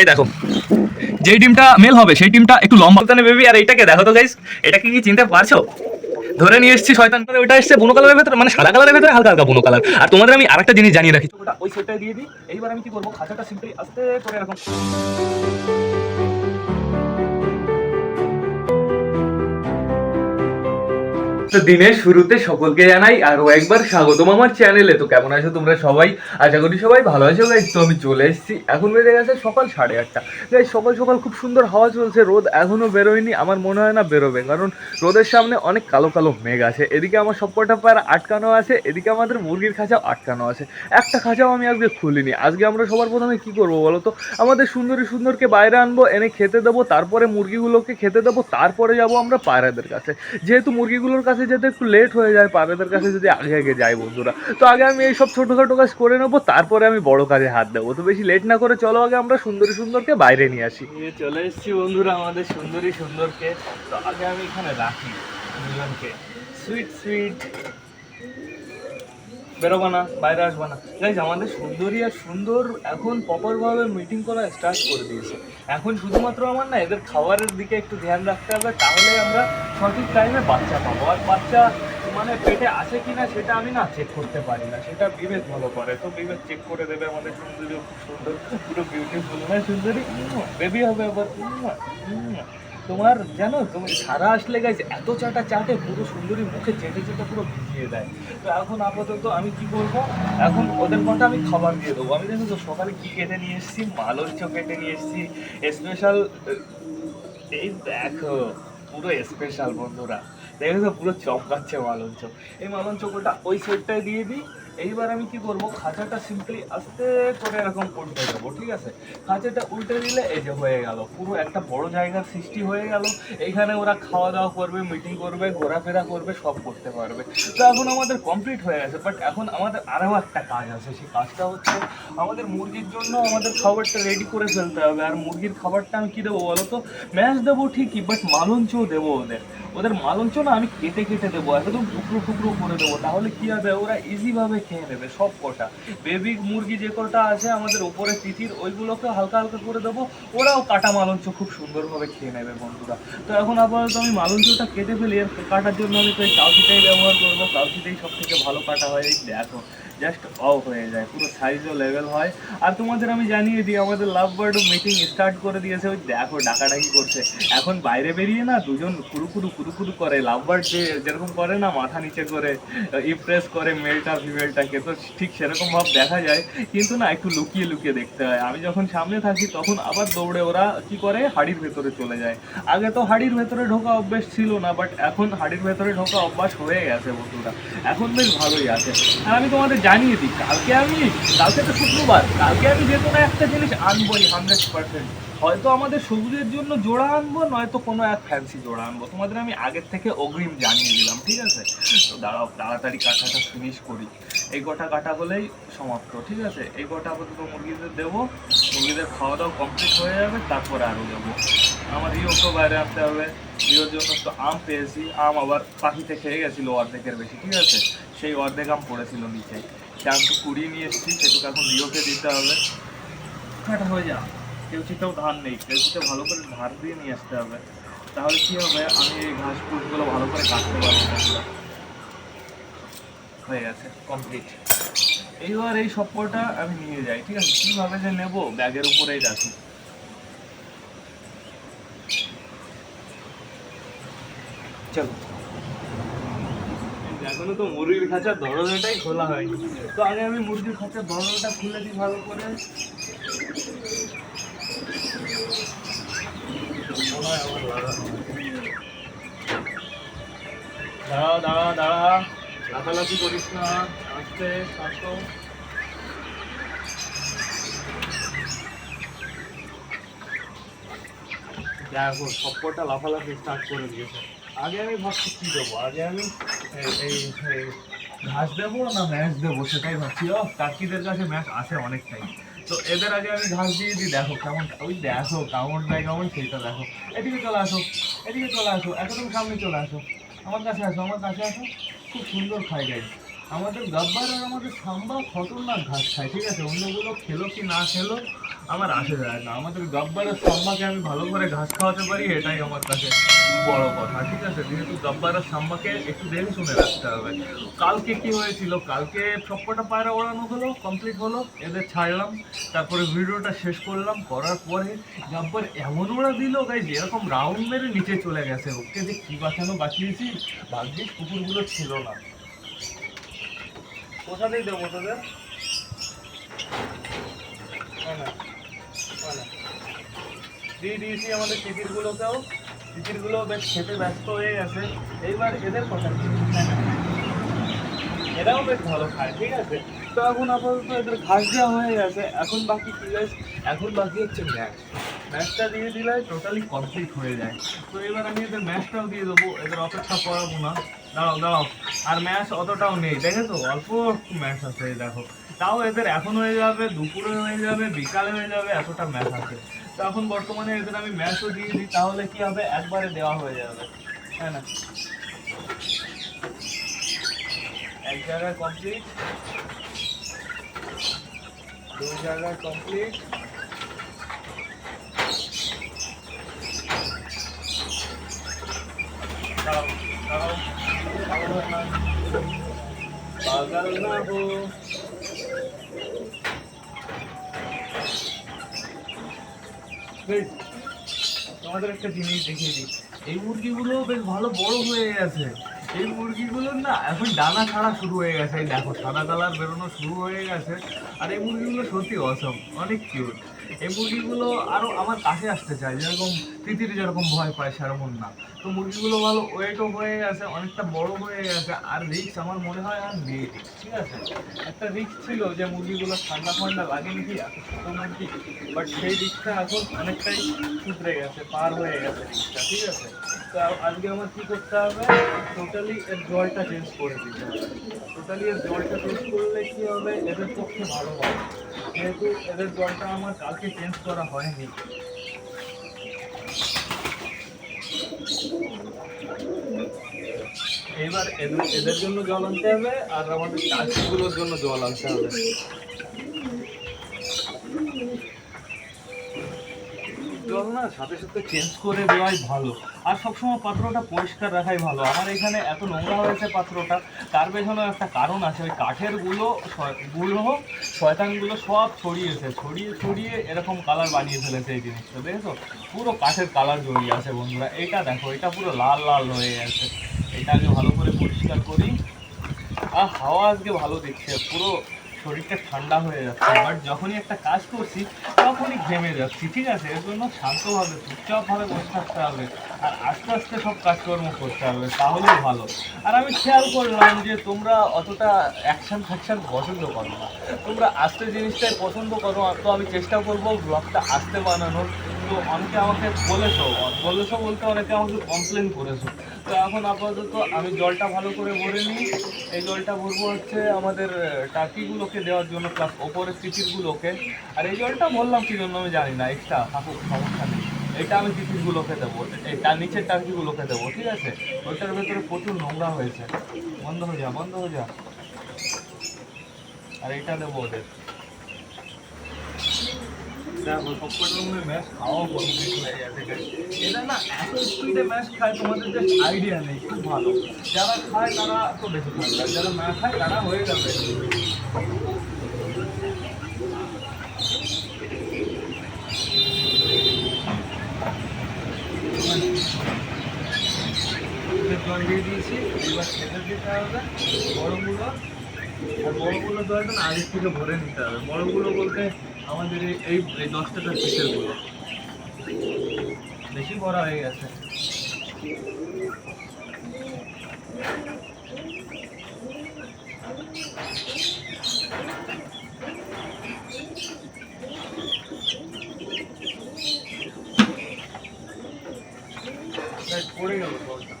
এই দেখো, যেই টিমটা মেল হবে, সেই টিমটা একটু লম্বা। তানে বেবি আর এইটাকে দেখো তো গাইস এটা কি চিনতে পারছ? ধরে নিয়ে এসেছি শয়তান। করে ওইটা এসছে বুনো কালারের ভেতরে মানে সাদা কালারের ভেতরে হালকা হালকা বুনো কালার আর তোমাদের আমি আরেকটা জিনিস জানিয়ে রাখি। ওই সেটটা দিয়ে দিই। এইবার আমি কি করব? খাঁচাটা সিম্পলি আস্তে করে এরকম তো দিনের শুরুতে সকলকে জানাই আরও একবার স্বাগতম আমার চ্যানেলে। তো কেমন আছো তোমরা সবাই? আশা করি সবাই ভালো আছো। গাইজ তো আমি চলে এসেছি। এখন বেজে গেছে সকাল সাড়ে আটটা। গাইজ সকাল সকাল খুব সুন্দর হাওয়া চলছে। রোদ এখনও বেরোয়নি। আমার মনে হয় না বেরোবে, কারণ রোদের সামনে অনেক কালো কালো মেঘ আছে। এদিকে আমার সবকটা পায়রা আটকানো আছে। এদিকে আমাদের মুরগির খাঁচাও আটকানো আছে। একটা খাঁচাও আমি আজকে খুলিনি। আজকে আমরা সবার প্রথমে কি করব বলো তো? আমাদের সুন্দরী সুন্দরকে বাইরে আনব, এনে খেতে দেবো, তারপরে মুরগিগুলোকে খেতে দেবো, তারপরে যাব আমরা পায়রাদের কাছে। যেহেতু মুরগিগুলোর কাছে যেতে একটু লেট হয়ে যায় পায়রাদের কাছে যদি আগে আগে যাই বন্ধুরা। তো আগে আমি এইসব ছোটোখাটো কাজ করে নেব, তারপরে আমি বড় কাজে হাত দেবো। তো বেশি লেট না করে চলো, আগে আমরা সুন্দরী সুন্দরকে বাইরে নিয়ে আসি। চলে এসেছি বন্ধুরা আমাদের সুন্দরী সুন্দরকে। তো আগে আমি এখানে রাখি দুজনকে। সুইট সুইট বেরোবো না, বাইরে আসব না। গাইজ আমাদের সুন্দরী আর সুন্দর এখন প্রপারভাবে মিটিং করা স্টার্ট করে দিয়েছে। এখন শুধুমাত্র আমার না, এদের খাবারের দিকে একটু ধ্যান রাখতে হবে, তাহলে আমরা সঠিক টাইমে বাচ্চা পাবো। আর বাচ্চা মানে পেটে আছে কি না সেটা আমি না চেক করতে পারি না। সেটা বিবেক ভালো করে। তো বিবেক চেক করে দেবে, আমাদের সুন্দরী খুব সুন্দর, পুরো বিউটিফুল হ্যাঁ সুন্দরী? বেবি হবে আবার। তোমার জানো তুমি সারা আসলে গাইছে এত চাটা চাটে পুরো সুন্দরী মুখে চেটে চেটে পুরো ভিজিয়ে দেয়। তো এখন আপাতত আমি কি করব? এখন ওদের কটা আমি খাবার দিয়ে দেবো। আমি দেখো সকালে কি কেটে নিয়ে এসেছি মালঞ্চ কেটে নিয়ে এসেছি। স্পেশাল এই দেখো, পুরো স্পেশাল বন্ধুরা। দেখো তো পুরো চমকাচ্ছে মালঞ্চ এই মালঞ্চ কোটা ওই সেটটায় দিয়ে দিই এইবার আমি কি করব? খাঁচাটা সিম্পলি আস্তে করে এরকম উল্টে দেবো, ঠিক আছে? খাঁচাটা উল্টে দিলে এই যে হয়ে গেল, পুরো একটা বড় জায়গার সৃষ্টি হয়ে গেল। এইখানে ওরা খাওয়া দাওয়া করবে মিটিং করবে, ঘোরাফেরা করবে, সব করতে পারবে। তো এখন আমাদের কমপ্লিট হয়ে গেছে বাট এখন আমাদের আরও একটা কাজ আছে, সেই কাজটা হচ্ছে আমাদের মুরগির জন্য আমাদের খাবারটা রেডি করে ফেলতে হবে। আর মুরগির খাবারটা আমি কি দেবো বলো তো? ম্যাচ দেবো ঠিকই বাট মালঞ্চও দেবো ওদের। ওদের মালঞ্চ না, আমি কেটে কেটে দেবো, একদম টুকরো টুকরো করে দেবো। তাহলে কি হবে, ওরা ইজিভাবে খেয়ে নেবে সব কটা। বেবি মুরগি যে কটা আছে, আমাদের ওপরে তিতির, ওইগুলোকে হালকা হালকা করে দেবো। ওরাও কাটা মালঞ্চ খুব সুন্দরভাবে খেয়ে নেবে বন্ধুরা। তো এখন আপাতত আমি মালঞ্চটা কেটে ফেলি কাটার জন্য আমি তো এই কাউচিটাই ব্যবহার করব, কাউচিটাই সব থেকে ভালো কাটা হয়, এই দেখো। জাস্ট অফ হয়ে যায়, পুরো সাইজও লেভেল হয়। আর তোমাদের আমি জানিয়ে দিই, আমাদের লাভ বার্ডও মিটিং স্টার্ট করে দিয়েছে, ওই দেখো ডাকাডাকি করছে। এখন বাইরে বেরিয়ে না দুজন কুরুকুরু কুরুকুরু করে লাভ বার্ড যে যেরকম করে না মাথা নিচে করে ইমপ্রেস করে মেলটা ফিমেলটাকে তো ঠিক সেরকম ভাব দেখা যায়। কিন্তু না, একটু লুকিয়ে লুকিয়ে দেখতে হয়। আমি যখন সামনে থাকি, তখন আবার দৌড়ে ওরা কি করে? হাড়ির ভেতরে চলে যায়। আগে তো হাড়ির ভেতরে ঢোকা অভ্যেস ছিল না বাট এখন হাড়ির ভেতরে ঢোকা অভ্যাস হয়ে গেছে বন্ধুরা। এখন বেশ ভালোই আছে। আর আমি তোমাদের জানিয়ে দিই, কালকে আমি, কালকে তো শুক্রবার, কালকে আমি যে কোনো একটা জিনিস আনবোই হান্ড্রেড পার্সেন্ট হয়তো আমাদের সবুজের জন্য জোড়া আনব, নয়তো কোনো এক ফ্যান্সি জোড়া আনব। তোমাদের আমি আগের থেকে অগ্রিম জানিয়ে দিলাম, ঠিক আছে? তো দাঁড়াও, তাড়াতাড়ি কাটাটা ফিনিশ করি। এই কটা কাটা হলেই সমাপ্ত, ঠিক আছে? এই কটা আপাতত মুরগিদের দেবো, মুরগিদের খাওয়া দাওয়া কমপ্লিট হয়ে যাবে, তারপরে আরও দেবো। আমার রিওকেও বাইরে আনতে হবে। রিওর জন্য তো আম পেয়েছি। আম আবার পাখিতে খেয়ে গেছিল অর্ধেকের বেশি, ঠিক আছে? সেই অর্ধেক আম পড়েছিল নিচে। সে আমি তো কুড়িয়ে নিয়ে এসেছি, সেটুকু এখন রিওকে দিতে হবে। কাটা হয়ে যা কেউচিতেও ধান নেই। কেউ কেউচিতে ভালো করে ধার দিয়ে নিয়ে আসতে হবে। তাহলে কী হবে? আমি এই ঘাস ফুসগুলো ভালো করে কাটতে পারব হয়ে গেছে কমপ্লিট এইবার এই সবকটা আমি নিয়ে যাই, ঠিক আছে? কীভাবে যে নেব? ব্যাগের উপরেই রাখি। চলো। এখনও তো মুরগির খাঁচার দরজাটাই খোলা হয়নি। তো আগে আমি মুরগির খাঁচার দরজাটা খুলে দিই ভালো করে। দাঁড়া দাঁড়া দাঁড়া। লাফালাফি করিস না। আস্তে শান্ত দেখো, সবকটা লাফালাফি স্টার্ট করে দিয়েছে। আগে আমি ভাবছি কি দেবো? আগে আমি এই ঘাস দেবো না ম্যাচ দেবো সেটাই ভাবছি। ও কাকিদের কাছে ম্যাচ আছে অনেকটাই। তো এদের আগে আমি ঘাস দিয়ে দিই, দেখো কেমন ওই দেখো কেমন দেয় কেমন সেইটা দেখো। এদিকে চলে আসো, এদিকে চলে আসো একদম সামনে চলে আসো। আমার কাছে আসো, আমার কাছে আসো। খুব সুন্দর খাই গাই আমাদের গাব্বার আর আমাদের সাম্বা খতরনাক ঘাস খায়, ঠিক আছে? অন্যগুলো খেলো কি না খেলো, আমার আসে যায় না। আমাদের গাব্বার আর সাম্বাকে আমি ভালো করে ঘাস খাওয়াতে পারি, এটাই আমার কাছে বড় কথা, ঠিক আছে? যেহেতু গাব্বার আর সাম্বাকে একটু দেখে শুনে রাখতে হবে। কালকে কি হয়েছিল? কালকে সবকটা পায়রা ওড়ানো হলো কমপ্লিট হলো, এদের ছাড়লাম, তারপরে ভিডিওটা শেষ করলাম, করার পরে গাব্বার এমন ওড়া দিল গাই এরকম রাউন্ড মেরে নিচে চলে গেছে। ওকে যে কি বাঁচানো বাঁচিয়েছি, ভাগ্যিস কুকুরগুলো ছিল না। কোথাতেই দেবো তোদের হয় হয়। দিয়ে দিয়েছি আমাদের টিকিটগুলোকেও টিকিটগুলো বেশ খেতে ব্যস্ত হয়ে গেছে। এইবার এদের কথা হ্যাঁ এরাও বেশ ভালো খায়, ঠিক আছে? তো এখন আপাতত এদের ঘাস দেওয়া হয়ে গেছে। এখন বাকি কি এখন বাকি হচ্ছে ম্যাচ ম্যাচটা দিয়ে দিলে টোটালি কমপ্লিট হয়ে যায়। তো এবার আমি এদের ম্যাচটাও দিয়ে দেবো, এদের অপেক্ষা করাবো না। দাঁড়াও দাঁড়াও। আর ম্যাচ অতটাও নেই দেখেছ অল্প ম্যাচ আছে দেখো। তাও এদের এখন হয়ে যাবে, দুপুরে হয়ে যাবে, বিকালে হয়ে যাবে, এতটা ম্যাচ আছে। তো এখন বর্তমানে এদের আমি ম্যাচও দিয়ে দিই, তাহলে কি হবে? একবারে দেওয়া হয়ে যাবে। হ্যাঁ না? এক জায়গায় কমপ্লিট দুই জায়গায় কমপ্লিট দাঁড়াও দাঁড়াও পাগল না পাগল না হো তোমাদের একটা জিনিস দেখিয়ে দিই। এই মুরগিগুলো বেশ ভালো বড় হয়ে গেছে। এই মুরগিগুলোর না এখন ডানা ছাড়া শুরু হয়ে গেছে। দেখো, সাদা কালার বেরোনো শুরু হয়ে গেছে। আর এই মুরগিগুলো সত্যি অসম অনেক কিউট এই মুরগিগুলো আরও আমার কাছে আসতে চায়, যেরকম তিতির যেরকম ভয় পায় সেরকম না। তো মুরগিগুলো ভালো ওয়েটও হয়ে গেছে, অনেকটা বড় হয়ে গেছে, আর রিক্স আমার মনে হয় আর নেই। ঠিক আছে? একটা রিক্স ছিল যে মুরগিগুলো ঠান্ডা ঠান্ডা লাগেনি কি, এত ছোট মুরগি বাট সেই রিক্সটা এখন অনেকটাই সুধরে গেছে, পার হয়ে গেছে রিক্সটা ঠিক আছে? তো আজকে আমার কি করতে হবে? টোটালি এর জলটা চেঞ্জ করে দিতে হবে। টোটালি এর জলটা চেঞ্জ করলে কি হবে? এদের পক্ষে ভালো হবে। যেহেতু এদের জলটা আমার কালকে চেঞ্জ করা হয়নি? এবার এদের জন্য জল আনতে হবে আর আমাদের চাষিগুলোর জন্য জল আনতে হবে। জল না সাথে সাথে চেঞ্জ করে দেওয়াই ভালো। আর সবসময় পাত্রটা পরিষ্কার রাখাই ভালো। আমার এখানে এত নোংরা হয়েছে পাত্রটা, তার পেছনে একটা কারণ আছে। ওই কাঠেরগুলো গুলো শয়তানগুলো সব ছড়িয়েছে, ছড়িয়ে ছড়িয়ে এরকম কালার বানিয়ে ফেলেছে এই জিনিসটা, দেখেছ? পুরো কাঠের কালার জড়িয়ে আছে বন্ধুরা। এটা দেখো, এটা পুরো লাল লাল হয়ে গেছে। এটা আগে ভালো করে পরিষ্কার করি। আর হাওয়া আজকে ভালো দিচ্ছে। পুরো শরীরটা ঠান্ডা হয়ে যাচ্ছে। বাট যখনই একটা কাজ করছি তখনই ঘেমে যাচ্ছি ঠিক আছে? এর জন্য শান্তভাবে চুপচাপভাবে বসে থাকতে হবে। আর আস্তে আস্তে সব কাজকর্ম করতে হবে তাহলেও ভালো। আর আমি খেয়াল করলাম যে তোমরা অতটা অ্যাকশান ফ্যাকশান পছন্দ করো না। তোমরা আস্তে জিনিসটাই পছন্দ করো তো আমি চেষ্টা করব ব্লগটা আস্তে বানানোর। তো অনেকে আমাকে বলেছ বলেছ বলতে অনেকে আমাকে কমপ্লেন করেছ। তো এখন আপাতত আমি জলটা ভালো করে ভরে নিই। এই জলটা ভরবো হচ্ছে আমাদের টাকিগুলোকে দেওয়ার জন্য প্লাস ওপরের তিতিরগুলোকে। আর এই জলটা বললাম কি জন্য আমি জানি না এক্সট্রা থাকুক সমস্যা নেই। এটা আমি তিতিরগুলোকে দেবো, এটা নিচের টাকিগুলোকে দেবো, ঠিক আছে? ওইটার ভেতরে প্রচুর নোংরা হয়েছে। বন্ধ হয়ে যা, বন্ধ হয়ে যা। আর এটা দেবো ওদের। দেখো হয়ে গেছে না এত খায় তোমাদের আইডিয়া নেই খুব ভালো যারা খায় তারা তো বেশি যারা খায় তারা হয়ে যাবে জল দিয়ে দিয়েছি এবার খেতে দিতে হবে বড়গুলো আর বড়গুলো না আগের থেকে ভরে নিতে হবে। বড়গুলো বলতে আমাদের এই- এই দশ টাকার পিসের বেশি বড় হয়ে গেছে দেখ, পড়ে গেল জলটা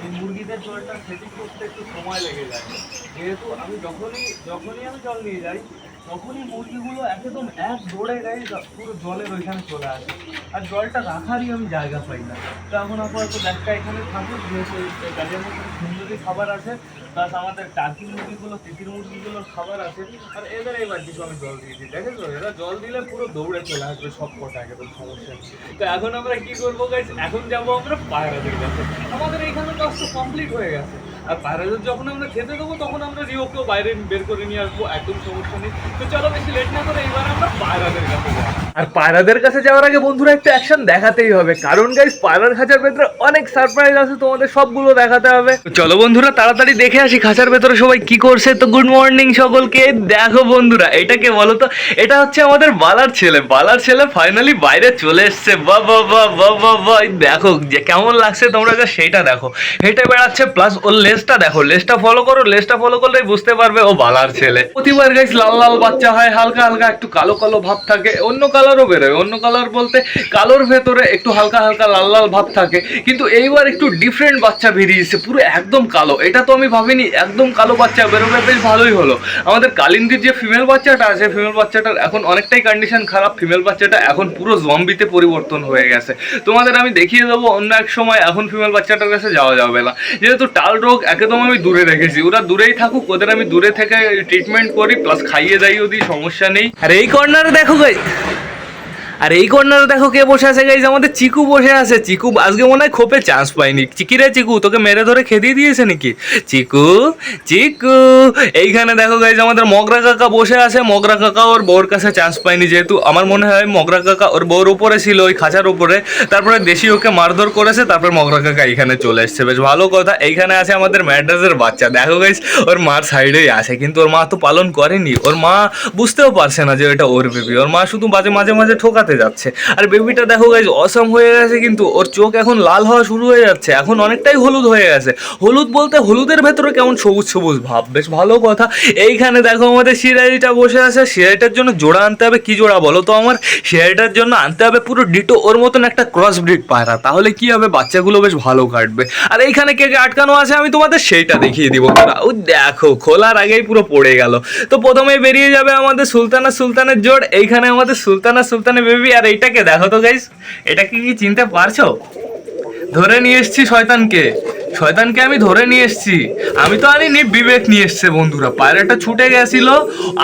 এই মুরগিদের করতে একটু সময় লেগে যায়। যেহেতু আমি যখনই যখনই আমি জল নিয়ে যাই, তখনই মুরগিগুলো একদম এক দৌড়ে গায়ে পুরো জলের ওইখানে চলে আসে। আর জলটা রাখারই আমি জায়গা পাই না। তো এখন আপাতত ব্যাগটা এখানে থাকুক, যেহেতু গাড়ির মধ্যে সুন্দরী খাবার আছে প্লাস আমাদের টার্কি মুরগিগুলো, তিতির মুরগিগুলোর খাবার আছে। আর এদের এবার কিছু আমি জল দিয়ে দিই। দেখেছ? এরা জল দিলে পুরো দৌড়ে চলে আসবে সব কটা, একদম সমস্যা তো এখন আমরা কি করব গাইজ এখন যাব আমরা পায়রাদের কাছে। আমাদের এইখানে কাজ তো কমপ্লিট হয়ে গেছে। আর পায়রাদের যখন আমরা খেতে দেবো, তখন আমরা রিওকেও বাইরে বের করে নিয়ে আসব, একদম সমস্যা নেই। তো চলো বেশি লেট না করে এবার আমরা পায়রাদের কাছে আর পায়রাদের কাছে যাওয়ার আগে বন্ধুরা একটা অ্যাকশন দেখাতেই হবে। কারণ গাইস পায়রার খাঁচার ভেতরে অনেক সারপ্রাইজ আছে, তোমাদের সবগুলো দেখাতে হবে। চলো বন্ধুরা, তাড়াতাড়ি দেখে আসি খাঁচার ভেতরে সবাই কি করছে। তো গুড মর্নিং সকলকে। দেখো বন্ধুরা, এটাকে বলো তো, এটা হচ্ছে আমাদের বালার ছেলে। বালার ছেলে ফাইনালি বাইরে চলে এসছে। বা বা বা বা বা দেখো যে কেমন লাগছে তোমরা যা সেইটা দেখো। হেঁটে বেড়াচ্ছে প্লাস ওর লেজটা দেখো লেজটা ফলো করো লেজটা ফলো করলেই বুঝতে পারবে ও বালার ছেলে। প্রতিবার গাইস লাল লাল বাচ্চা হয়, হালকা হালকা একটু কালো কালো ভাব থাকে, অন্য কালারও বেরোয়, অন্য কালার বলতে কালোর ভেতরে একটু হালকা হালকা লাল লাল ভাব থাকে, কিন্তু এইবার একটু ডিফারেন্ট বাচ্চা বেরিয়েছে, পুরো একদম কালো। এটা তো আমি ভাবিনি, একদম কালো বাচ্চা বেরোবে, বেশ ভালোই হলো। আমাদের কালিন্দির যে ফিমেল বাচ্চাটা আছে ফিমেল বাচ্চাটার এখন অনেকটাই কন্ডিশন খারাপ ফিমেল বাচ্চাটা এখন পুরো জম্বিতে পরিবর্তন হয়ে গেছে। তোমাদের আমি দেখিয়ে দেবো, অন্য এক সময় এখন ফিমেল বাচ্চাটার কাছে যাওয়া যাবে না। যেহেতু টাল রোগ একদম আমি দূরে রেখেছি ওরা দূরেই থাকুক, ওদের আমি দূরে থেকে ট্রিটমেন্ট করি প্লাস খাইয়ে দাইও দিই সমস্যা নেই। আর এই কর্নারে দেখো গাই আর এই কর্নারে দেখো কে বসে আছে গাইজ আমাদের চিকু বসে আছে। চিকু, আজকে মনে হয় খোপে চান্স পাইনি। চিকি রে চিকু, তোকে মেরে ধরে খেদিয়ে দিয়েছে নাকি? চিকু চিকু, এইখানে দেখো গাইজ আমাদের মগরা কাকা বসে আছে। মগরা কাকা ওর বউর কাছে চান্স পাইনি যেহেতু। আমার মনে হয় মগরা কাকা ওর বউর উপরে ছিল, ওই খাঁচার উপরে। তারপরে দেশি ওকে মারধর করেছে, তারপর মগরা কাকা এইখানে চলে এসছে। বেশ ভালো কথা। এইখানে আছে আমাদের ম্যাড্রাসের বাচ্চা। দেখো গাইজ ওর মার সাইডেই আছে, কিন্তু ওর মা তো পালন করেনি। ওর মা বুঝতেও পারছে না যে এটা ওর বেবি ওর মা শুধু মাঝে মাঝে মাঝে ঠোকাতে যাচ্ছে। আর বেবিটা দেখো গাইজ অসম হয়ে গেছে কিন্তু ওর চোখ এখন লাল হওয়া শুরু হয়ে যাচ্ছে। এখন অনেকটাই হলুদ হয়ে গেছে। হলুদ বলতে হলুদের ভেতরে কেমন সবুজ সবুজ ভাব। বেশ ভালো কথা। এইখানে দেখো আমাদের সিরাইটা বসে আছে। সিরাইটার জন্য জোড়া আনতে হবে। কি জোড়া বলো তো আমার? সিরাইটার জন্য আনতে হবে পুরো ডিটো ওর মতন একটা ক্রস ব্রিড পায়রা। তাহলে কি হবে? বাচ্চাগুলো বেশ ভালো কাটবে। আর এইখানে কে কে আটকানো আছে আমি তোমাদের সেইটা দেখিয়ে দিব। ও দেখো, খোলার আগেই পুরো পড়ে গেল। তো প্রথমেই বেরিয়ে যাবে আমাদের সুলতানা সুলতানের জোড়। এইখানে আমাদের সুলতানা সুলতানের আর এইটাকে দেখো তো গাইস এটাকে কি চিনতে পারছ? ধরে নিয়ে এসছি শয়তানকে। শয়তানকে আমি ধরে নিয়ে এসছি। আমি তো আনিনি বিবেক নিয়ে এসছে বন্ধুরা। পায়রাটা ছুটে গেছিল,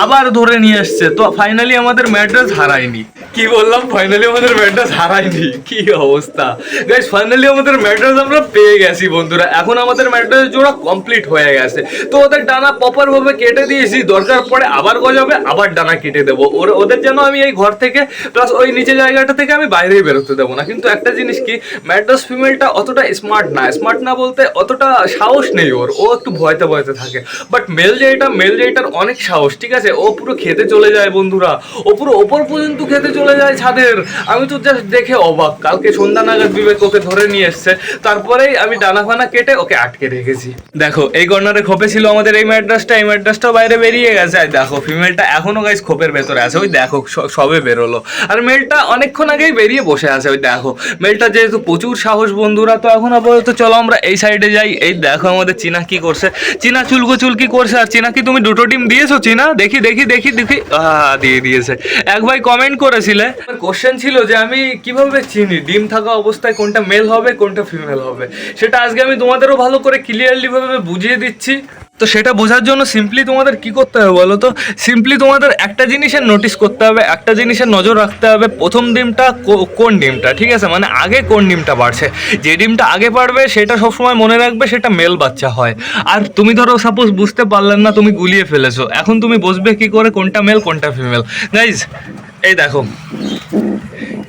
আবার ধরে নিয়ে এসছে। তো ফাইনালি আমাদের ম্যাড্রেস হারায়নি। কি বললাম? ফাইনালি আমাদের ম্যাড্রেস হারায়নি। কি অবস্থা? গাইস ফাইনালি আমাদের ম্যাড্রেস আমরা পেয়ে গেছি বন্ধুরা। এখন আমাদের ম্যাড্রেস জোড়া কমপ্লিট হয়ে গেছে। তো ওদের ডানা প্রপার ভাবে কেটে দিয়েছি। দরকার পড়ে আবার গজাবে, আবার ডানা কেটে দেবো। ওদের যেন আমি এই ঘর থেকে প্লাস ওই নিচে জায়গাটা থেকে আমি বাইরেই বেরোতে দেবো না। কিন্তু একটা জিনিস কি? ম্যাড্রাস ফিমেলটা অতটা স্মার্ট না। স্মার্ট না বলতে অতটা সাহস নেই ওর। ও একটু ভয়তে ভয়তে থাকে। বাট মেল যেটা মেল যেটার অনেক সাহস, ঠিক আছে? ও পুরো খেতে চলে যায় বন্ধুরা। ও পুরো ওপর পর্যন্ত খেতে চলে যায় ছাদের। আমি তো জাস্ট দেখে অবাক। কালকে সন্ধ্যা নাগাদ বিবেক ওকে ধরে নিয়ে এসছে। তারপরেই আমি ডানা ফানা কেটে ওকে আটকে রেখেছি। দেখো, এই কর্নারে খোপে ছিল আমাদের এই ম্যাড্রাসটা। এই ম্যাড্রাসটাও বাইরে বেরিয়ে গেছে। আর দেখো ফিমেলটা এখনও গাইস খোপের ভেতরে আছে। ওই দেখো সবে বেরোলো। আর মেলটা অনেকক্ষণ আগেই বেরিয়ে বসে আছে। ওই দেখো মেলটা যেহেতু প্রচুর সাহস বন্ধুরা, তো এখন আপাতত চলো আমরা এই সাইডে যাই। এই দেখো আমাদের চিনা কি করছে। চিনা চুলকো চুলকি করছে, আর চীনা কি তুমি দুটো ডিম দিয়েছ, চিনা? দেখি দেখি দেখি দেখি। দিয়ে দিয়েছে। এক ভাই কমেন্ট করেছিলে। কোশ্চেন ছিল যে আমি কীভাবে চিনি? ডিম থাকা অবস্থায় কোনটা মেল হবে, কোনটা ফিমেল হবে? সেটা আজকে আমি তোমাদেরও ভালো করে ক্লিয়ারলি ভাবে বুঝিয়ে দিচ্ছি। তো সেটা বোঝার জন্য সিম্পলি তোমাদের কি করতে হবে বলো তো? সিম্পলি তোমাদের একটা জিনিসের নোটিস করতে হবে, একটা জিনিসের নজর রাখতে হবে। প্রথম ডিমটা কোন ডিমটা, ঠিক আছে? মানে আগে কোন ডিমটা বাড়ছে। যে ডিমটা আগে পারবে, সেটা সবসময় মনে রাখবে, সেটা মেল বাচ্চা হয়। আর তুমি ধরো সাপোজ বুঝতে পারলেন না, তুমি গুলিয়ে ফেলেছো। এখন তুমি বুঝবে কি করে, কোনটা মেল কোনটা ফিমেল গাইজ এই দেখো,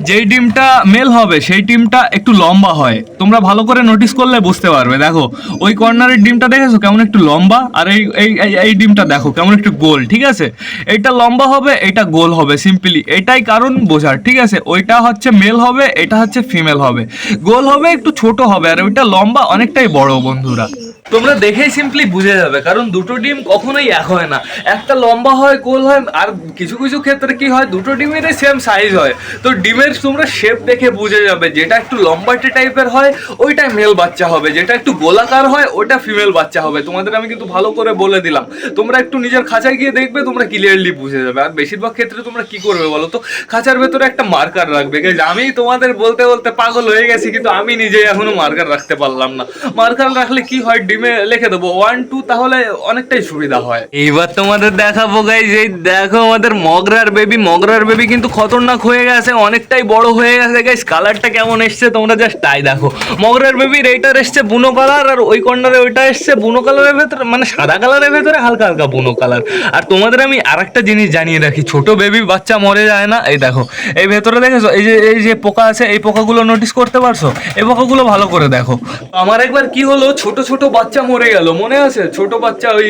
যেই ডিমটা মেল হবে, সেই ডিমটা একটু লম্বা হয়। তোমরা ভালো করে নোটিস করলে বুঝতে পারবে। দেখো, ওই কর্নারের ডিমটা দেখেছ? কেমন একটু লম্বা? আর এই এই, এই- ডিমটা দেখো, কেমন একটু গোল, ঠিক আছে? এইটা লম্বা হবে এটা গোল হবে সিম্পলি এটাই কারণ বোঝার, ঠিক আছে? ওইটা হচ্ছে মেল হবে, এটা হচ্ছে ফিমেল হবে। গোল হবে, একটু ছোট হবে, আর ওইটা লম্বা, অনেকটাই বড়, বন্ধুরা। তোমরা দেখেই সিম্পলি বুঝে যাবে, কারণ দুটো ডিম কখনোই এক হয় না। একটা লম্বা হয়, গোল হয়, আর কিছু কিছু ক্ষেত্রে কি হয়, দুটো ডিমেরই সেম সাইজ হয়। তো ডিমের তোমরা শেপ দেখে বুঝে যাবে, যেটা একটু লম্বাটে টাইপের হয়, ওইটা মেল বাচ্চা হবে। যেটা একটু গোলাকার হয় ওটা ফিমেল বাচ্চা হবে। তোমাদের আমি কিন্তু ভালো করে বলে দিলাম। তোমরা একটু নিজের খাঁচায় গিয়ে দেখবে, তোমরা ক্লিয়ারলি বুঝে যাবে। আর বেশিরভাগ ক্ষেত্রে তোমরা কি করবে বলো তো? খাঁচার ভেতরে একটা মার্কার রাখবে। আমি তোমাদের বলতে বলতে পাগল হয়ে গেছি, কিন্তু আমি নিজেই এখনও মার্কার রাখতে পারলাম না। মার্কার রাখলে কি হয় ডিমে লিখে দেবো ওয়ান টু তাহলে অনেকটাই সুবিধা হয়। এইবার তোমাদের দেখাবো গাইজ এই দেখো আমাদের মগরার বেবি মগরার বেবি কিন্তু খতরনাক হয়ে গেছে, অনেকটাই বড় হয়ে গেছে গাইজ কালারটা কেমন এসছে তোমরা জাস্ট তাই দেখো। মগরার বেবির এইটার এসছে বুনো কালার আর ওই কর্নারে ওইটা এসছে বুনো কালারের ভেতরে মানে সাদা কালারের ভেতরে হালকা হালকা বুনো কালার আর তোমাদের আমি আরেকটা জিনিস জানিয়ে রাখি, ছোট বেবি বাচ্চা মরে যায় না, এই দেখো, এই ভেতরে দেখেছ, এই যে এই যে পোকা আছে, এই পোকাগুলো নোটিস করতে পারছ? এই পোকাগুলো ভালো করে দেখো। আমার একবার কি হলো, ছোট ছোট বাচ্চা মরে গেল, মনে আছে? ছোট বাচ্চা ওই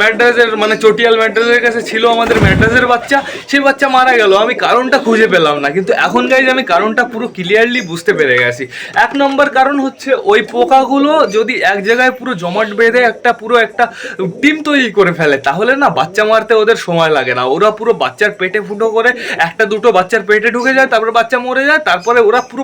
ম্যাড্রাসের মানে চটিয়াল ম্যাড্রাসের কাছে ছিল আমাদের ম্যাড্রাসের বাচ্চা, সেই বাচ্চা মারা গেল। আমি কারণটা খুঁজে পেলাম না, কিন্তু এখন গাইজ আমি কারণটা পুরো ক্লিয়ারলি বুঝতে পেরে গেছি। এক নম্বর কারণ হচ্ছে ওই পোকাগুলো যদি এক জায়গায় পুরো জমাট বেঁধে একটা পুরো একটা ডিম তৈরি করে ফেলে, তাহলে না বাচ্চা মারতে ওদের সময় লাগে না। ওরা পুরো বাচ্চার পেটে ফুটো করে, একটা দুটো বাচ্চার পেটে ঢুকে যায়, তারপরে বাচ্চা মরে যায়, তারপরে ওরা পুরো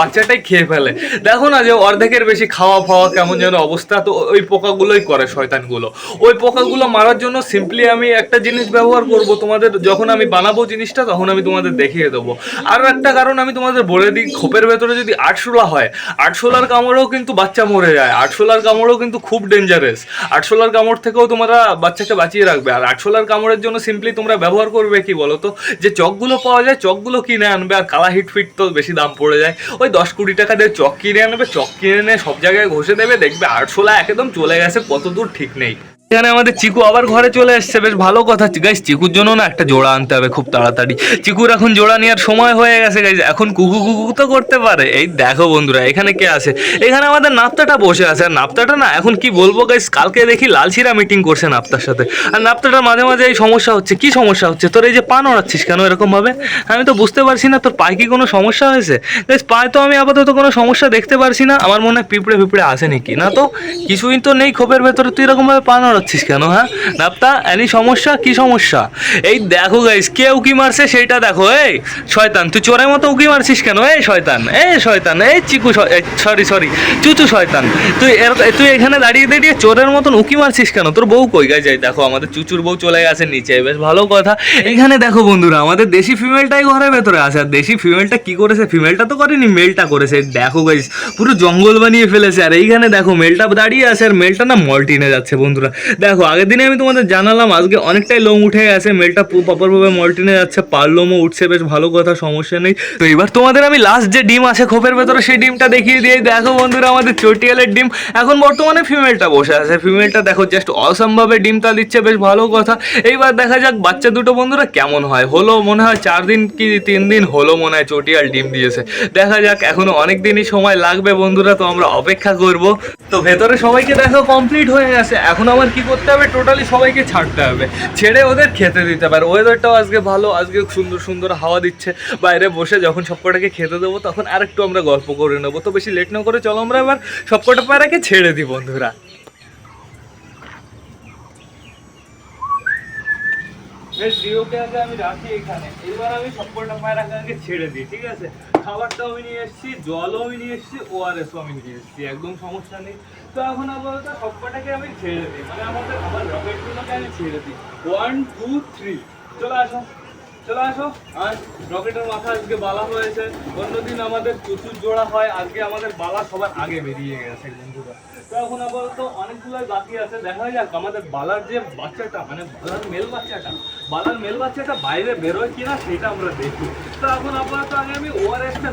বাচ্চাটাই খেয়ে ফেলে। দেখো না যে অর্ধেকের বেশি খাওয়া ফাওয়া কেমন যেন অবস্থা। তো ওই পোকাগুলোই করে, শয়তানগুলো। ওই পোকাগুলো মারার জন্য সিম্পলি আমি একটা জিনিস ব্যবহার করব, তোমাদের যখন আমি বানাবো জিনিসটা, তখন আমি তোমাদের দেখিয়ে দেবো। আরও একটা কারণ আমি তোমাদের বলে দিই, খোপের ভেতরে যদি আটশোলা হয়, আটশোলার কামড়েও কিন্তু বাচ্চা মরে যায়, আটশোলার কামড়ও কিন্তু খুব ডেঞ্জারাস আটশোলার কামড় থেকেও তোমরা বাচ্চাকে বাঁচিয়ে রাখবে। আর আটশোলার কামড়ের জন্য সিম্পলি তোমরা ব্যবহার করবে কি বলো তো যে চকগুলো পাওয়া যায়, চকগুলো কিনে আনবে, আর কালা হিট ফিট তো বেশি দাম পড়ে যায়। ওই দশ কুড়ি টাকা দিয়ে চক কিনে আনবে, চক কিনে এনে সব জায়গায় ঘষে দেবে, দেখবে আটশোলা একদম চলে গেছে কত দূর ঠিক নেই। এখানে আমাদের চিকু আবার ঘরে চলে এসছে। বেশ ভালো কথা। গাইস চিকুর জন্য না একটা জোড়া আনতে হবে খুব তাড়াতাড়ি। চিকুর এখন জোড়া নেওয়ার সময় হয়ে গেছে গাইস এখন কুকু কুকু তো করতে পারে। এই দেখো বন্ধুরা, এখানে কে আছে? এখানে আমাদের নাপ্তাটা বসে আছে। আর নাপ্তাটা না, এখন কি বলব গাইস কালকে দেখি লালচিরা মিটিং করছে নাপ্তার সাথে। আর নাপ্তাটার মাঝে মাঝে এই সমস্যা হচ্ছে। কি সমস্যা হচ্ছে? তোর এই যে পা নড়াচ্ছিস কেন এরকমভাবে? আমি তো বুঝতে পারছি না, তোর পায়ে কি কোনো সমস্যা হয়েছে? গাইস পায়ে তো আমি আপাতত কোনো সমস্যা দেখতে পারছি না। আমার মনে হয় পিঁপড়ে পিঁপড়ে আসে নাকি? না তো, কিছুই তো নেই, খোপের ভেতরে। তুই এরকম ভাবে পা নড়াচ্ছিস? কেন হ্যাঁ? নাপ্তা এনি সমস্যা, কি সমস্যা? এই দেখো গাইস কে উকি মারছে সেইটা দেখো, এই, শয়তান, তুই চোরের মতো উকি মারছিস কেন? এই শয়তান এই শয়তান, এই চিকু সরি সরি চুচু শয়তান, তুই এর- তুই এখানে দাঁড়িয়ে দাঁড়িয়ে চোরের মতন উকি মারছিস কেন? তোর বউ কই গাই যাই দেখো, আমাদের চুচুর বউ চলে গেছে নিচে, বেশ ভালো কথা। এখানে দেখো বন্ধুরা, আমাদের দেশি ফিমেলটাই ঘরের ভেতরে আছে, আর দেশি ফিমেলটা কি করেছে? ফিমেলটা তো করেনি মেলটা করেছে দেখো গাইস পুরো জঙ্গল বানিয়ে ফেলেছে, আর এইখানে দেখো মেলটা দাঁড়িয়ে আছে, আর মেলটা না মল্টিনে যাচ্ছে বন্ধুরা। দেখো, আগের দিনে আমি তোমাদের জানালাম, আজকে অনেকটাই লোম উঠে গেছে, মেলটা প্রপার ভাবে মল্টিনে যাচ্ছে পার লোমও উঠছে, বেশ ভালো কথা, সমস্যা নেই। তো এবার তোমাদের আমি লাস্ট যে ডিম আছে খোপের ভেতরে, সেই ডিমটা দেখিয়ে দিয়ে দেখো বন্ধুরা, আমাদের চটিয়ালের ডিম, এখন বর্তমানে ফিমেলটা বসে আছে। ফিমেলটা দেখো জাস্ট অসম্ভাবে ডিমটা দিচ্ছে, বেশ ভালো কথা। এইবার দেখা যাক, বাচ্চা দুটো বন্ধুরা কেমন হয়। হলো মনে হয় চার দিন কি তিন দিন হলো মনে হয় চটিয়াল ডিম দিয়েছে। দেখা যাক, এখনও অনেক দিনই সময় লাগবে বন্ধুরা, তো আমরা অপেক্ষা করব। তো ভেতরে সবাইকে দেখো কমপ্লিট হয়ে গেছে। এখন আমার কি করতে হবে? টোটালি সবাইকে ছাড়তে হবে। ছেড়ে ওদের খেতে দিতে পারে। ওয়েদারটাও আজকে ভালো, আজকে সুন্দর সুন্দর হাওয়া দিচ্ছে। বাইরে বসে যখন সবকটাকে খেতে দেবো, তখন আরেকটু আমরা গল্প করে নেব। তো বেশি লেট না করে চলো আমরা এবার সবকটা পায়রাকে ছেড়ে দিই, বন্ধুরা। আমি রাখি এখানে। এবার আমি সবকটা আগে ছেড়ে দিই, ঠিক আছে? খাবারটাও নিয়ে এসেছি, জলও নিয়ে এসেছি আমি নিয়ে এসেছি, একদম সমস্যা নেই। তো এখন আপাতত সবকটাকে আমি ছেড়ে দিই মানে আমাদের আমি ছেড়ে দিই। ওয়ান টু থ্রি চলে আসো চলে আসো। রকেটের মাথা আজকে বালা হয়েছে। অন্যদিন আমাদের প্রচুর জোড়া হয়, আজকে আমাদের বালা সবার আগে বেরিয়ে গেছে, বন্ধুরা। তো এখন আপাতত অনেকগুলোই বাকি আছে। দেখা যাক আমাদের বালার যে বাচ্চাটা মানে মেল বাচ্চাটা, বালার মেল বাচ্চাটা বাইরে বেরোয় কিনা সেটা আমরা দেখি তো এখন আপাতত আগে আমি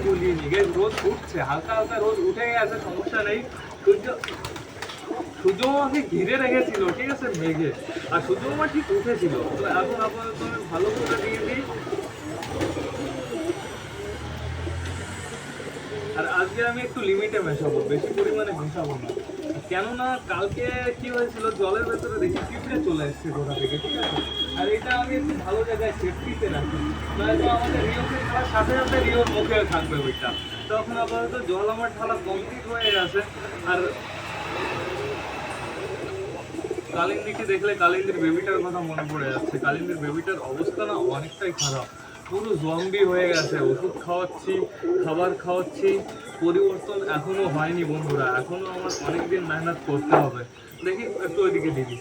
গুলিয়ে রোদ উঠছে, হালকা হালকা রোদ উঠে সমস্যা নেই। সূর্য আমাকে ঘিরে রেখেছিল, ঠিক আছে, মেঘে। আর সূর্য আমার ঠিক উঠেছিল। তো এখন আপাতত আমি ভালো করে দিয়ে দিই। আর আজকে আমি একটু লিমিটে মেশাবো, বেশি পরিমাণে মেশাবো না। কেননা কালকে কি হয়েছিল? জলের ভেতরে দেখি পিঁপড়ে চলে এসছে কোথা থেকে ঠিক আছে? আর এটা আমি একটু ভালো জায়গায় সেফটিতে রাখি। নয়তো আমাদের রিওকে খেলার সাথে সাথে রিওর মুখে থাকবে ওইটা। তখন আপাতত জল আমার ঢালা কমপ্লিট হয়ে গেছে। আর কালিন্দিকে দেখলে কালিন্দির বেবিটার কথা মনে পড়ে যাচ্ছে। কালিন্দির বেবিটার অবস্থা না অনেকটাই খারাপ। পুরো জম্বি হয়ে গেছে ওষুধ খাওয়াচ্ছি খাবার খাওয়াচ্ছি পরিবর্তন এখনো হয়নি বন্ধুরা এখনো আমার অনেকদিন মেহনত করতে হবে দেখি একটু ওইদিকে দিদি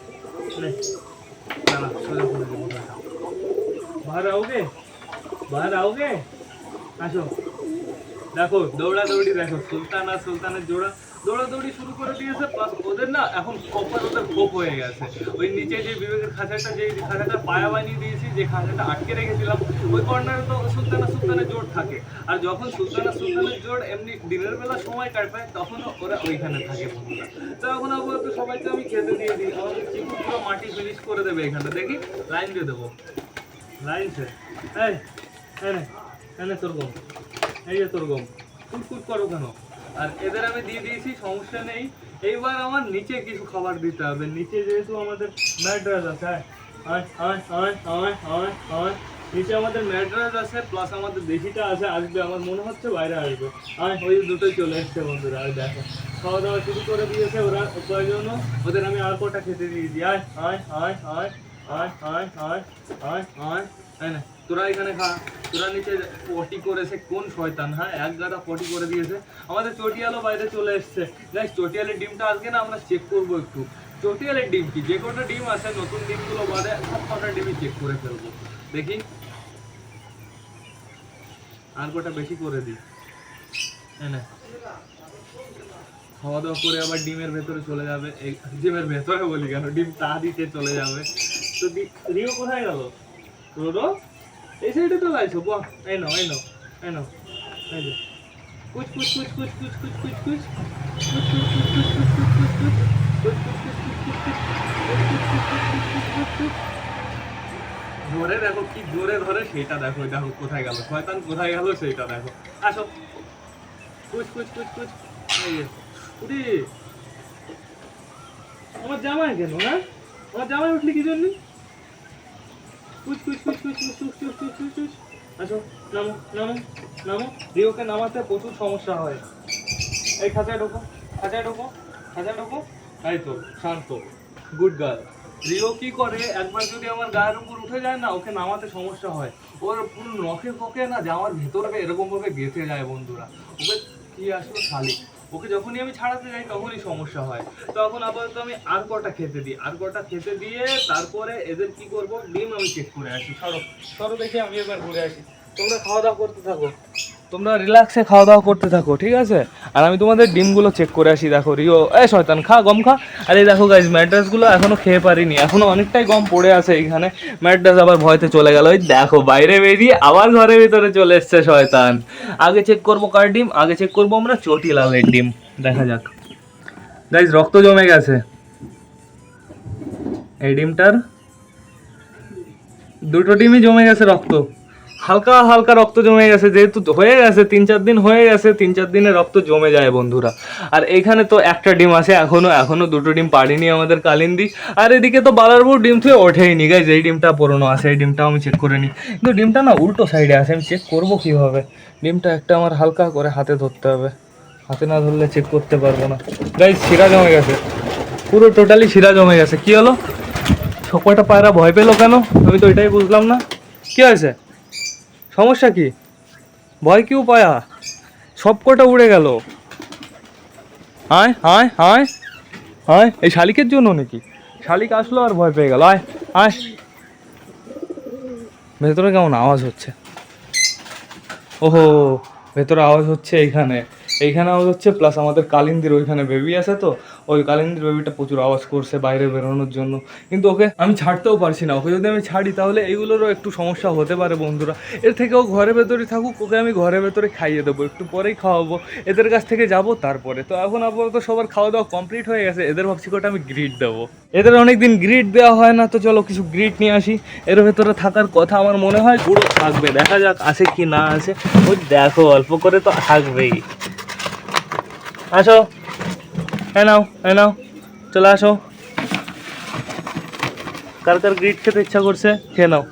নে, দাঁড়া, সোজা করে দেবো, দাঁড়া। बाहर आओगे बाहर आओगे আসো দেখো দৌড়া দৌড়ি দেখো সুলতান আর সুলতানের জোড়া দৌড়াদৌড়ি শুরু করে দিয়েছে প্লাস ওদের না এখন কপার ওদের খোপ হয়ে গেছে। ওই নিচে যে বিবেকের খাঁচাটা, যে খাঁচাটা পায়া বানিয়ে দিয়েছি, যে খাঁচাটা আটকে রেখেছিলাম, ওই কর্নারে তো সুলতানা সুলতানের জোর থাকে। আর যখন সুলতানা সুলতানের জোর এমনি দিনের বেলা সময় কাটবে তখন ওরা ওইখানে থাকে তো এখন আপাতত সবাইকে আমি খেতে দিয়ে দিই। আমাদের চিকু পুরো মাটি ফিনিশ করে দেবে এখানটা দেখি লাইন দিয়ে দেবো। লাইন সে এই এনে এনে তোর গম। এই যে তোর গম। কুটকুট করো কেন? আর এদের আমি দিয়ে দিয়েছি সমস্যা নেই এইবার আমার নিচে কিছু খাবার দিতে হবে নিচে যেহেতু আমাদের ম্যাড্রাস আছে হ্যাঁ নিচে আমাদের ম্যাড্রাস আছে প্লাস আমাদের দেশিটা আছে আসবে আমার মনে হচ্ছে বাইরে আসবে আর ওই দুটোই চলে এসছে বন্ধুরা আর দেখো খাওয়া দাওয়া শুরু করে দিয়েছে ওরা প্রয়োজন ওদের আমি আর কটা খেতে দিয়েছি আয় আয় আয় আয় আয় আয় আয় আয় আয় আয় না তোরা এখানে খা, তোরা নিচে পটি করেছে কোন শয়তান? হ্যাঁ এক গাদা পটি করে দিয়েছে। আমাদের চটিয়ালও বাইরে চলে এসছে। গাইস চটিয়ালের ডিমটা আজকে না আমরা চেক করব একটু। চটিয়ালের ডিম কি? যে কটা ডিম আছে, নতুন ডিমগুলো বাদে সব কটা ডিমই চেক করে ফেলব। দেখি। আর কটা বেশি করে দিই। হ্যাঁ খাওয়া দাওয়া করে আবার ডিমের ভেতরে চলে যাবে। ডিমের ভেতরে বলি কেন? ডিম তা দিতে চলে যাবে। তো রিও কোথায় গেল? রোডো এই সাইডে তো লাইছো বাহ এই নাও এই নাও এই নাও এই যে কুচ কুচ কুচ কুচ কুচ কুচ কুচ কুচ জোরে দেখো কি জোরে ধরে সেটা দেখো দেখো কোথায় গেল শয়তান কোথায় গেল সেটা দেখো আসো কুচ কুচ কুচ কুচ আমার জামাই কেন না আমার জামাই উঠলি কি জন্য কুচ কুচ কুচ কুচ কুচ কুচ কুচ কুচ কুচ কুচ আসো নামো নামো নামো। রিওকে নামাতে প্রচুর সমস্যা হয়। এই খাঁচায় ঢোকো খাঁচায় ঢোকো খাঁচায় ঢোকো। এই তো শান্ত। Good girl. রিও কি করে? একবার যদি আমার গায়ের উপর উঠে যায় না ওকে নামাতে সমস্যা হয়। ওর পুরো নখে ফকে না জামার ভেতরে এরকম ভাবে গেঁথে যায় বন্ধুরা। ওকে কি আসলো শালিক? ওকে যখনই আমি ছাড়াতে যাই, তখনই সমস্যা হয়। তখন আপাতত আমি আর কটা খেতে দিই। আর কটা খেতে দিয়ে তারপরে এদের কি করব? ডিম আমি চেক করে আসি। সরো সরো দেখে আমি এবার ঘুরে আসি। তোমরা খাওয়া দাওয়া করতে থাকো। তোমরা রিল্যাক্সে খাওয়া দাওয়া করতে থাকো, ঠিক আছে? আর আমি তোমাদের ডিমগুলো চেক করে আসি, দেখো, রিও এ শয়তান, খা, গম খা। আর এই দেখো গাইজ ম্যাট্রাসগুলো এখনও খেয়ে পারিনি এখনও অনেকটাই গম পড়ে আছে এইখানে। ম্যাট্রাস আবার ভয়তে চলে গেল ওই দেখো, বাইরে বেরিয়ে আবার ঘরের ভিতরে চলে এসছে শয়তান। আগে চেক করব কার ডিম, আগে চেক করব আমরা চটি লালের ডিম। দেখা যাক। গাইজ রক্ত জমে গেছে। এই ডিমটার দুটো ডিমই জমে গেছে রক্ত। হালকা হালকা রক্ত জমে গেছে, যেহেতু হয়ে গেছে, তিন চার দিন হয়ে গেছে, তিন চার দিনে রক্ত জমে যায় বন্ধুরা। আর এখানে তো একটা ডিম আছে, এখনও এখনও দুটো ডিম পারিনি আমাদের কালিন্দি। আর এদিকে তো বালারপুর ডিম থেকে ওঠেইনি গাইজ এই ডিমটা পুরনো আছে এই ডিমটাও আমি চেক করে নিই। কিন্তু ডিমটা না উল্টো সাইডে আছে, আমি চেক করব কীভাবে? ডিমটা একটা আমার হালকা করে হাতে ধরতে হবে। হাতে না ধরলে চেক করতে পারব না। গাইজ শিরা জমে গেছে। পুরো টোটালি শিরা জমে গেছে। কী হলো? সবকটা পায়রা ভয় পেল কেন? আমি তো এটাই বুঝলাম না। কী হয়েছে? সমস্যা কি? ভয় কি পায়া সব কটা উড়ে গেল। আয় আয় আয় আয়, এই শালিকের জন্য নাকি? শালিক আসলো আর ভয় পেয়ে গেল। আয় আয়। ভেতরে কেমন আওয়াজ হচ্ছে? ওহো, ভেতরে আওয়াজ হচ্ছে এইখানে। এইখানে আওয়াজ হচ্ছে প্লাস আমাদের কালিন্দির ওইখানে বেবি আছে তো, ওই কালিন্দির বেবিটা প্রচুর আওয়াজ করছে বাইরে বেরোনোর জন্য। কিন্তু ওকে আমি ছাড়তেও পারছি না, ওকে যদি আমি ছাড়ি তাহলে এইগুলোরও একটু সমস্যা হতে পারে বন্ধুরা। এর থেকে ও ঘরে ভেতরে থাকুক, ওকে আমি ঘরে ভেতরে খাইয়ে দেবো, একটু পরেই খাওয়াবো। এদের কাছ থেকে যাব তারপরে। তো এখন আপাতত সবার খাওয়া দাওয়া কমপ্লিট হয়ে গেছে, এদের ভাবছি কটা আমি গ্রিট দেবো। এদের অনেকদিন গ্রিট দেওয়া হয় না, তো চলো কিছু গ্রিট নিয়ে আসি। এর ভেতরে থাকার কথা আমার মনে হয় গুঁড়ো থাকবে। দেখা যাক আছে কি না আছে। ওই দেখো, অল্প করে তো থাকবেই। আসো। এ নাও এ নাও, চলে আসো। কার কার গ্রিট খেতে ইচ্ছা করছে, খেয়ে নাও।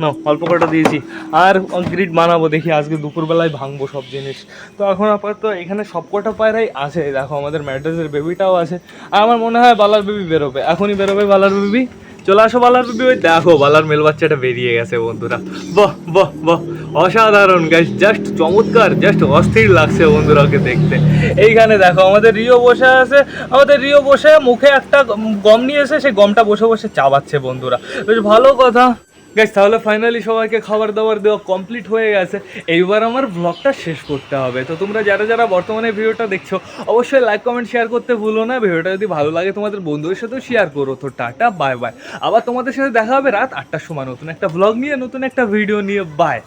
নাও, অল্প কটা দিয়েছি। আর গ্রিড বানাবো, দেখি আজকে দুপুরবেলায় ভাঙবো সব জিনিস। তো এখন আপাতত এখানে সব কটা পায়রাই আছে। দেখো, আমাদের ম্যাড্রেসের বেবিটাও আছে। আর আমার মনে হয় বালার বেবি বেরোবে। এখনই বেরোবে বালার বেবি চলে আসো বালার বেবি ওই দেখো, বালার মেল বাচ্চাটা বেরিয়ে গেছে, বন্ধুরা। বাহ বাহ বাহ। অসাধারণ গাছ জাস্ট চমৎকার জাস্ট অস্থির লাগছে বন্ধুরাকে দেখতে। এইখানে দেখো, আমাদের রিও বসে আছে। আমাদের রিও বসে মুখে একটা গম নিয়ে এসে সেই গমটা বসে বসে চাবাচ্ছে বন্ধুরা। বেশ ভালো কথা। গাইস তাহলে ফাইনালি সবাইকে খাবার দাবার দেওয়া কমপ্লিট হয়ে গেছে। এইবার আমার ব্লগটা শেষ করতে হবে। তো তোমরা যারা যারা বর্তমানে ভিডিওটা দেখছ, অবশ্যই লাইক কমেন্ট শেয়ার করতে ভুলো না। ভিডিওটা যদি ভালো লাগে, তোমাদের বন্ধুদের সাথেও শেয়ার করো। তো টাটা বাই বাই আবার তোমাদের সাথে দেখা হবে রাত আটটার সময় নতুন একটা ব্লগ নিয়ে, নতুন একটা ভিডিও নিয়ে। বাই